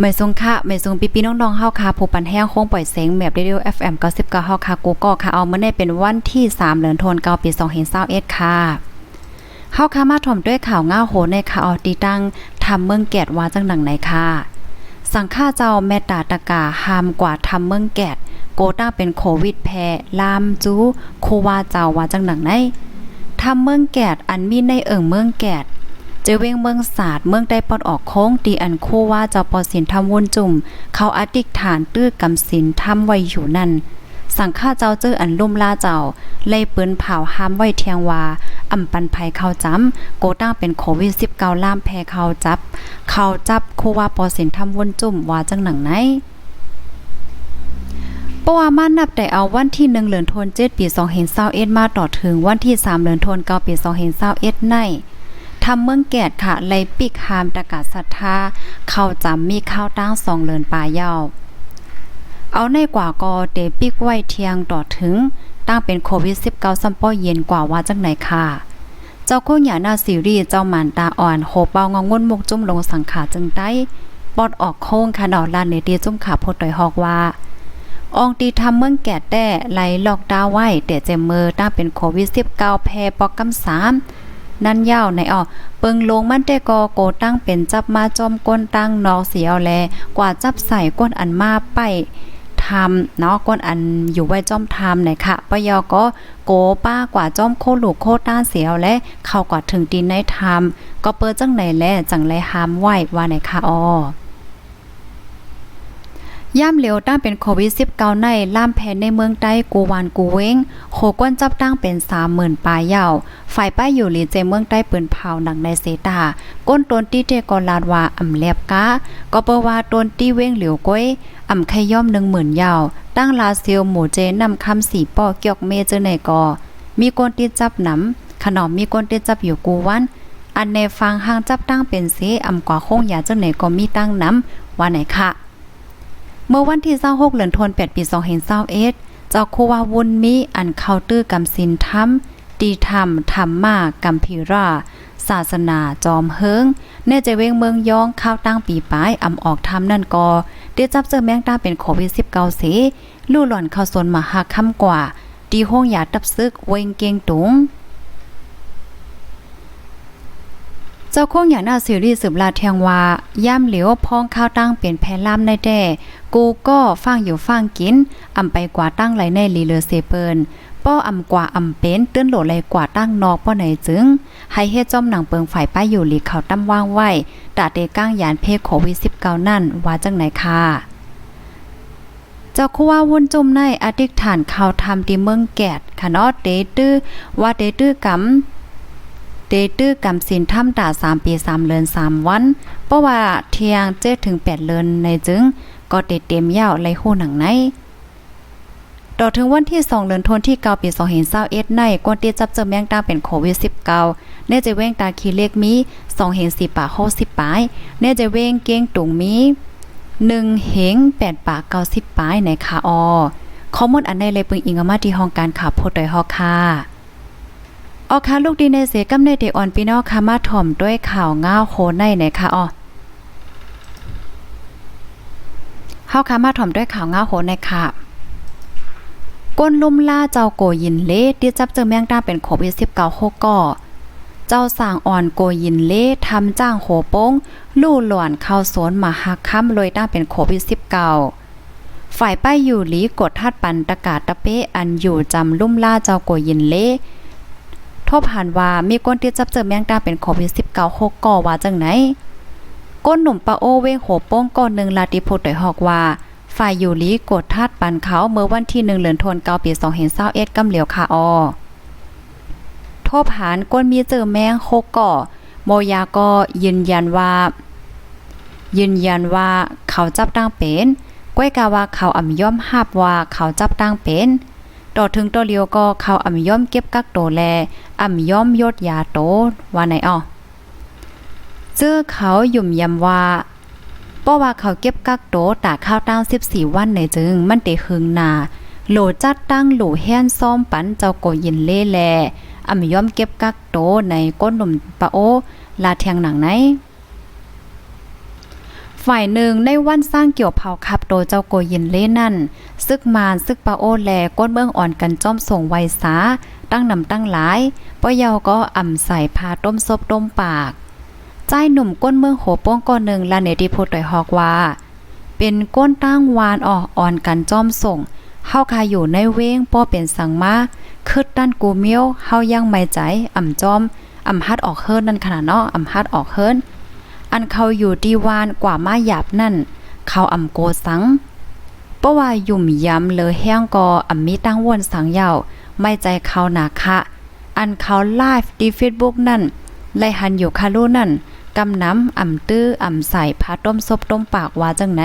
ไม่ทรงค่ะไม่ทรงปีปีน้องๆเฮาค่ะผู้ปันแห้งโค้งปล่อยเสียงแบบเรดิโอ FM 99เฮาค่ะกูก็ค่ะเอามื้อนี้เป็นวันที่ 3เดือนธันวาคมปี2021ค่ะเฮาค่ะมาถ่อมด้วยข่าวง่าโหในข่าวตีตั้งทำเมืองแกดว่าจังหนังไหนค่ะ สังฆาเจ้าแม่ตาตะกาหามกว่าทำเมืองแกดโกต้าเป็นโควิดแพร่ลามจูโควาเจ้าว่าจังหนังไหนทำเมืองแกดอันมีในเอิงเมืองแกด จอเว้งเมืองศาสตร์เมืองได้ปลดออกโค้งตีอันคู่ว่าเจ้าปอสินทำวนจุ่ม เขาอธิษฐานตื้อกำสินทำไว้อยู่นั่นสังฆาเจ้าเจออันลุ่มล่าเจ้าไล่ปืนเผาห้ามไว้เทียงว่าอำปันภัยเข้าจำโกตั้งเป็นโควิด19ล่ามแพ้เข้าจับ เข้าจับคู่ว่าปอสินทำวนจุ่มว่าจังหนังไหนปว่ามานับแต่เอาวันที่1เดือนธันวาคมปี2021มาต่อถึงวันที่3เดือนธันวาคมปี2021ใน ทำเมืองแกดค่ะไลปิกหามตะกาศศรัทธาเข้าจำมีข้าวตั้งสองเลินปลายยาวเอาในกว่าก็เตปิกไว้เทียงต่อถึงตั้งเป็นโควิด 19 ซัมป้อเย็นกว่าว่าจังไหนค่ะ เจ้าโคงหยาหน้าซีรีส์เจ้าหมันตาอ่อนโหเปางงงนมุกจุ่มลงสังขาจึงได้ปอดออกโค้งค่ะดอลานเนตีจุ่มขาโพดต่อยฮอกว่าองตีทำเมืองแก่แต่ไหลลอกดาวน์ไว้แต่เจมเมอร์ตั้งเป็นโควิด 19 แพร่ปอกกำสาม นั่นยาวในอ้อเปิงลงมันแต่กอโกตั้งเป็นจับมาจอมก้นตั้งนอเสียวแล กว่าจับใส่ก้นอันมาไปทำเนาะก้นอันอยู่ไว้จอมทำไหนค่ะปยอก็โกป้ากว่าจอมโคหลูกโคต้านเสียวและเข้ากว่าถึงดินในทำก็เปิดจังไหนแลจังไรหามไหวว่าไหนค่ะอ๋อ ย่ามเหลียวตั้งเป็นโควิด19ในล่ามแพนในเมืองใต้กูวานกูเว้งโคก้นจับตั้งเป็น30,000ปลายยาวฝ่ายป้ายอยู่หลีเจเมืองใต้ปืนเผาหนังในเซตาก้นตนตี้เตกอลาดว่าอ่ำแลบกาก็เปว่าตนตี้เว้งเหลียวก้อยอ่ำไขย่อม10,000ยาวตั้งลาเซียวหมู่เจนำคำสีป้อเกี่ยวเมเจอในกอมีก้นติดจับหนำขนมมีก้นติดจับอยู่กูวันอันในฟังห้างจับตั้งเป็นเสอ่ำกว่าโคงยาเจ้าไหนก็มีตั้งน้ำว่าไหนค่ะ เมื่อวันที่26เดือนธันวาคมปี2021เจ้าโควาวุนมีอันเคาน์เตอร์กำสินธรรมดีธรรมธรรมากัมพีราศาสนาจอมเฮิงเน่ใจเวงเมืองย่องข้าวตั้งปีปลายอำออกทำนั่นก็ได้จับเจอแมงดาเป็นโควิด19เส ลู่หล่อนเข้าสนมาหักค่ำกว่า ดีห้องยาตับซึกเวงเกียงตุง เจ้าคงอย่างหน้าซีรีส์สืบลาแทงว่าย่ำเหลียวพองข้าวตั้งเป็นแพล่ามในแด่กูก็ฟังอยู่ฟังกินอำไปกว่าตั้งไหลในลีเลอเซเปิลป้ออำกว่าอำเป็นตื้นโหลไหลกว่าตั้งนอกป้อไหนจึง ให้เฮ็ดจอมหนังเปิงฝ่ายป้ายอยู่หลีเขาตั้มว่างไว้ตาเตก้างยานเพศโควิด19นั่นว่าจังไหนค่ะเจ้าคูว่าวนจุ่มในอธิษฐานข่าวทำที่เมืองแกดค่ะเนาะเตตื้อว่าเตตื้อกำ เตตื้อกำสินถ้ำตา3ปี3เดือน3วัน เพราะว่าเที่ยง7ถึง8เดือนในจึง ก็เตเต็มยาวไล่ฮู้หนังในต่อถึงวันที่ 2 เดือนธันวาคมที่9ปี2021ในกวนตีจับเจอแมงดาเป็นโควิด 19 เน่จะเว้งตาคีเลขมี2เห็น4ปาก60ปลายเน่จะเว้งเก้งตุงมี1เหง8ปาก90ปลายในคาออข้อมูลอันใดเลยปึงอิงอมาที่ห้องการข่าวโพดอยฮอค่ะ ออค่ะลูกดีในเสกำในเดอ่อนพี่น้องค่ะมาถ่อมด้วยข่าวง้าวโคในไหนค่ะอ๋อเฮาค่ะมาถ่อมด้วยข่าวง้าวโคในค่ะก้นลุ่มล่าเจ้าโกยินเล่ที่จับเจอแมงดาเป็นโควิด19โคก่อเจ้าสางอ่อนโกยินเล่ทำจ้างโหโป้งลู่หลวนเข้าสวนมาหักค้ำเลยด้าเป็นโควิด19ฝ่ายป้ายอยู่หลีกดทัดปันตะกาศตะเป้อันอยู่จำลุ่มล่าเจ้าโกยินเล่ ทบหันว่ามีก้นที่จับเจอแมงดาเป็นโควิด19 6ก่อว่าจังไหนก้นหนุ่มปะโอเวงโหโป้งก่อนหนึ่งลาติโพดได้ฮอกว่าฝ่ายอยู่ลีกดทาดปันเขาเมื่อวันที่1เดือนธันวาคมปี2021กำเหลียวค่ะออทบหันก้นมีเจอแมงโคก่อโมยาก็ยืนยันว่า ยืนยันว่าเขาจับตั้งเป็นก้อยกาว่าเขาอ่ำย่อมหับว่าเขาจับตั้งเป็น ต่อถึงตัวเลียวก็เขาอ่ำย่อมเก็บกักโตแลอ่ำย่อมยดยาโตว่าไหนอ้อเจอเขาหยุ่มยำว่าเพราะว่าเขาเก็บกักโตตาข้าวตั้ง14 วันในจึง มันเตหึงนาโหลจัดตั้งโหลแฮนซ่อมปันเจ้าโกยินเล่แลอ่ำย่อมเก็บกักโตในก้นหนุ่มปะโอ ลาเทียงหนังไหน ฝ่ายหนึ่งในวันสร้างเกี่ยวเผาขับโดเจ้าโกยินเล่นั่น ซึกมานซึกปาโอแลก้นเมืองอ่อนกันจ้อมส่งไวสา ตั้งนำตั้งหลายป้อเยาก็อ่ำใส่พาต้มซบต้มปากใจหนุ่มก้นเมืองโหป้องก้อนหนึ่งลาเนติพูดต่อยฮอกว่า เป็นก้นตั้งวานอ่ออ่อนกันจ้อมส่งเฮาคาอยู่ในเว้งป้อเป็นสังมาคึดด้านกูเมียวเฮายังไม่ใจอ่ำจอมอ่ำฮัดออกเฮิรนนั่นขนาดเนาะอ่ำฮัดออกเฮิรน อันเขาอยู่ดีวานกว่ามาหยาบนั่น เขาอ่ำโกสังเพราะว่ายุ่มย้ำเลอแห้งกออ่ำมีตั้งวนสังยาวไม่ใจเขาหนาคะ อันเขาไลฟ์ดีเฟซบุ๊กนั่นไลหันอยู่คาลูนั่นกำน้ำอ่ำตื้ออ่ำใส่พาต้มซบต้มปากว่าจังไหน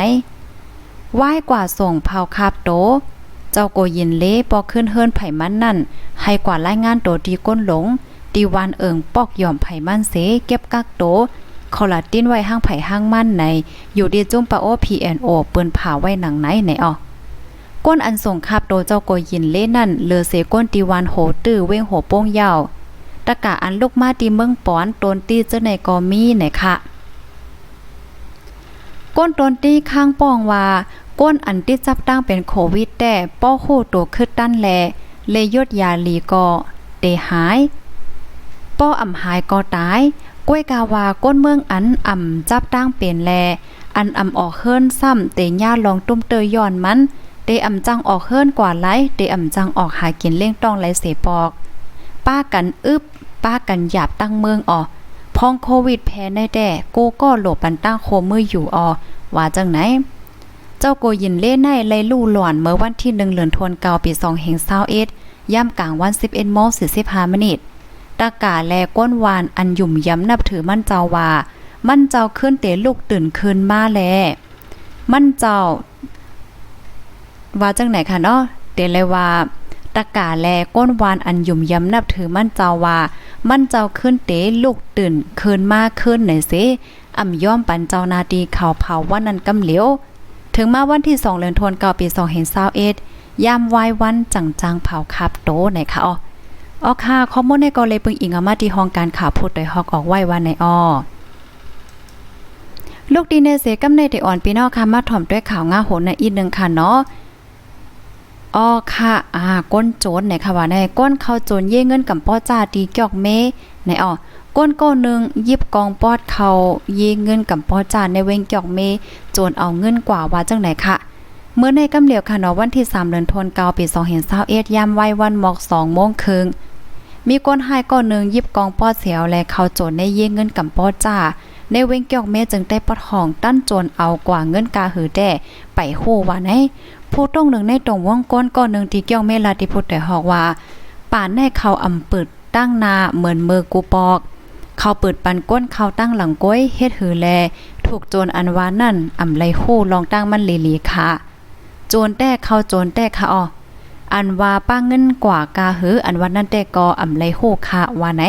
ไหว้กว่าส่งเผาคาบโต เจ้าโกยินเล่ปอขึ้นเฮิรนไผ่มันนั่น ให้กว่ารายงานโตดีก้นหลงดีวานเอิงปอกยอมไผ่มันเสเก็บกักโต คอลาตินไว้ห้างไผ่ห้างมั่นในอยู่ดีจุ้มปะโอ PNO เปิ้นผ่าไว้หนังไหนไหนออก้นอันส่งคาบโตเจ้าโกยินเล่นั่นเลอเสก้นตีวานโหตื้อเว้งโหโป้งยาวตะกะอันลูกมาตีเมืองปอนตนตีเจ้าในกอมีไหนคะก้นตนตีข้างป้องว่าก้นอันที่จับตั้งเป็นโควิดแต่ป้อโคตัวขึ้นตั้นแลเลยยดยาลีก็เตหาย ป้ออ่ำหายก็ตาย ก้วยกาวาก้นเมืองอันอ่ำจับตั้งเป็นแล อันอ่ำออกเฮิรนซ้ำเตญ่าลองตุ้มเตยย้อนมันเตอ่ำจังออกเฮิรนกว่าไหลเตอ่ำจังออกหากินเลี้ยงต้องไหลเสปอก ป้ากันอึบป้ากันหยาบตั้งเมืองออพองโควิดแพ้ในแด่โกก็หลบปันตั้งโคมืออยู่ออว่าจังไหน เจ้าโกยินเล่ในไลลู่หลอนเมื่อวันที่หนึ่งเหลือนทวนเกาปีสองเฮงเศร้าเอ็ดย่ำกลางวันสิบเอ็ดโมงสี่สิบห้ามินิต ตากาแลก้นวานอันหยุ่มย้ำนับถือมั่นเจ้าว่า มั่นเจ้าขึ้นเตะลูกตื่นคืนมาแล มั่นเจ้า ว่าจังไหนคะเนาะเตเลยว่าตะกาแลก้นวานอันหยุ่มย้ำนับถือมั่นเจ้าว่า มั่นเจ้าขึ้นเตะลูกตื่นคืนมาขึ้นไหนเสอ่ำย่อมปันเจ้านาดีข่าวเผาวันนั้นกำเหลียว ถึงมาวันที่2เดือนธันวาคมปี2021ยามวายวันจังจังเผาคับโตไหนคะอ๋อ อ๋อค่ะข้อมูลในกอเลยปึงอิงอามาที่ห้องการข่าวพูดโดยฮอกออกไว้วันในอ้อลูกดีเนเสกำในได้อ่อนปีนอค่ะมาถ่อมด้วยข่าวง่าโหนในอีกหนึ่งค่ะเนาะอ้อค่ะอ่าก้นโจรไหนค่ะว่าในก้นเข้าโจรเย่เงินกับป้อจ้าดีเกอกเมในอ้อก้นก้นหนึ่งยิบกองปอดเขาเยเงินกับป้อจ่าในเวงกี่ยวเมโจนเอาเงินกว่าว่าจังไหนค่ะเมื่อในกำเหลียวค่ะเนาะวันที่3เดือนธันวาคมปี2021ยามไว้วันหมอก2โมงครึ่ง มีก้นหายก้อนหนึ่งยิบกองป้อเสียวและเขาโจนในเย่เงินกับป้อจ้า ในเวงเกี่ยวเมจึงได้ปอดห้องตั้นโจนเอากว่าเงินกาหือแด่ไปโหว่าไหนผู้ตรงหนึ่งในตรงวงก้นก้อนหนึ่งที่เกี่ยวเมลาที่พูดแต่ฮอกว่า ป่านในเขาอำปึดตั้งนาเหมือนมือกูปอก เขาเปิดปันก้นเขาตั้งหลังก้อยเฮ็ดหือแล ถูกโจรอันวานั่นอ่ำไลโหลองตั้งมันลีลีค่ะ โจรแต่เขาโจรแต่ค่ะอ๋อ อันว่าป้าเงินกว่ากาหืออันวันนั้นแต่กออ่ำไลโหค่ะว่าไหน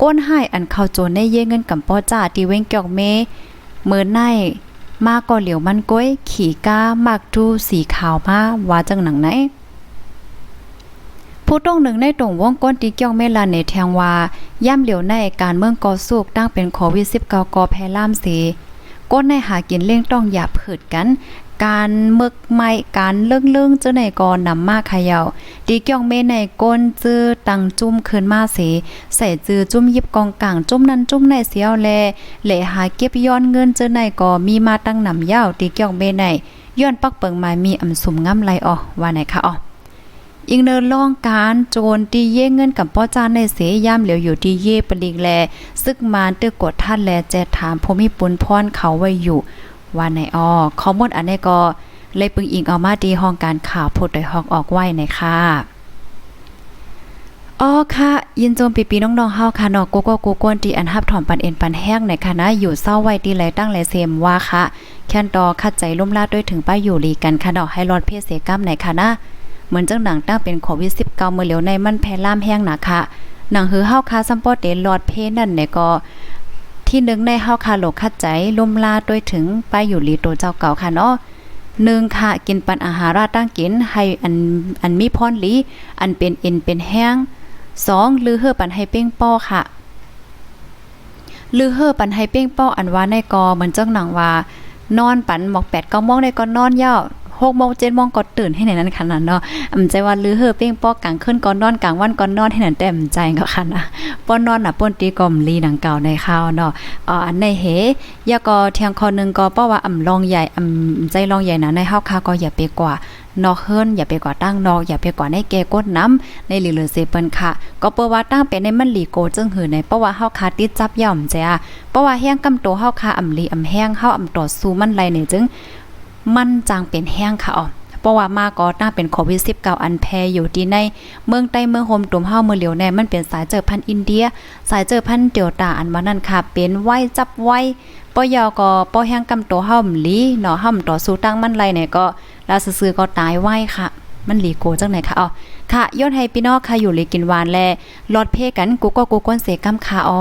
ก้นให้อันเขาโจรในเย่เงินกับป้อจ้าที่เว้งเกี่ยวเมเมื่อในมาก็เหลียวมันก้อยขี่ก้ามากดูสีขาวมาว่าจังหนังไหนผู้ต้องหนึ่งในตรงวงก้นตีเกี่ยวเมลาในแทงว่าย่ำเหลียวในการเมืองก่อสู้ตั้งเป็นโควิด19กอแพร่ล่ามเสก้นในหากินเลี่ยงต้องอย่าผืดกัน การเมึกไม่การเลื่องเลื่องเจ้าในกอนำมาขยาตีเกี่ยวเมในก้นจื้อตังจุ่มคืนมาเสใส่จื้อจุ่มยิบกองกลางจุ่มนั้นจุ่มในเสียวแลเหลหาเก็บย้อนเงินเจ้าในก็มีมาตั้งนำยาวตีเกี่ยวเมในย้อนปักเปิงมามีอำสุมงำไหลออว่าไหนคะอ๋ออิงเนินล่องการโจรตีเย่เงินกับป้อจานในเสยามเหลียวอยู่ที่เย่ปลิกแลซึกมานเตื้อกดท่านแลแจถามผมมีปุนพรเขาไว้อยู่ ว่าในอ้อข้อมูลอันนี้ก็เลยปึงอิงเอามาดีห้องการข่าวพูดโดยฮอกออกไว้ในค่ะอ๋อค่ะ ยินโจมปีปีน้องๆเฮาค่ะนาะโกโก้โกโก้ที่อันฮับถอมปันเอ็นปันแห้งในคณะอยู่เศร้าไว้ที่ไหลตั้งไหลเซมว่าค่ะแค่นตอคัดใจลุ่มลาดด้วยถึงป้าอยู่ลีกันค่ะเนาะให้รอดเพศเสกรรมในคณะเหมือนจังหนังตั้งเป็นโควิด19เมื่อเหลียวในมันแพร่ล่ามแห้งหนาค่ะหนังหือเฮาคาซัมปอเตลอดเพนั่นเนี่ยก็ ที่หนึ่งในเฮาคาโลกคัดใจลมลาด้วยถึงไปอยู่ลีโตเจ้าเก่าค่ะเนาะหนึ่งค่ะกินปันอาหารราตั้งกินให้อันอันมีพรลีอันเป็นเอ็นเป็นแห้งสองลือเฮือปันให้เป้งป้อค่ะลือเฮอปันให้เป้งป้ออันว่าในกอเหมือนเจังหนังว่า นอนปันหมอกแปดก้าโมงได้ก็นอนเยา หกโมงเจ็ดโมงก็ตื่นให้ไหนนั้นขนาดเนาะอำใจว่าลือเฮอเป้งปอกกลางคืนก่อนนอนกลางวันก่อนนอนให้นั่นแต่มใจก็ค่ะนะป้อนนอนน่ะป้นตีกลมลีดังเก่าในข้าวเนาะอ่อันในเหยาก็เทียงคอนึงก็เพราะว่าอำลองใหญ่อำใจลองใหญ่นะในเฮาวคาก็อย่าไปกว่านอกเฮิรนอย่าไปกว่าตั้งนอกอย่าไปกว่าในแกกดน้ำในหลีเหลือเซเปิ้นค่ะ ก็เปิว่าตั้งเป็นในมันหลีโกจึงหือในเพราะว่าเฮาคาติดจับย่อมจ้ะเพราะว่าแห้งกำโตเฮาคาอำลีอำแห้งเฮาอำต่อสู้มันไหลเนี่ยจึง มันจางเป็นแห้งค่ะอ๋อเพราะว่ามาก็น่าเป็นโควิด19อันแพร่อยู่ที่ในเมืองใต้เมืองโฮมตุ่มเฮาเมืองเหลียวแน่มันเป็นสายเจอพันธุ์อินเดีย สายเจอพันธุ์เดียวตาอันว่านั่นค่ะ เป็นไว้จับไว้ปอยอก็ปอแห้งกำตัวเฮาหมลีเนาะเฮาต่อสู้ตั้งมันไรเนี่ยก็ลาซื่อก็ตายไว้ค่ะ มันหลีโกจังไหนคะอ๋อค่ะย้อนให้พี่น้องค่ะอยู่เลยกินหวานแลลอดเพกันกูก็กูก้นเสกำค่ะอ๋อ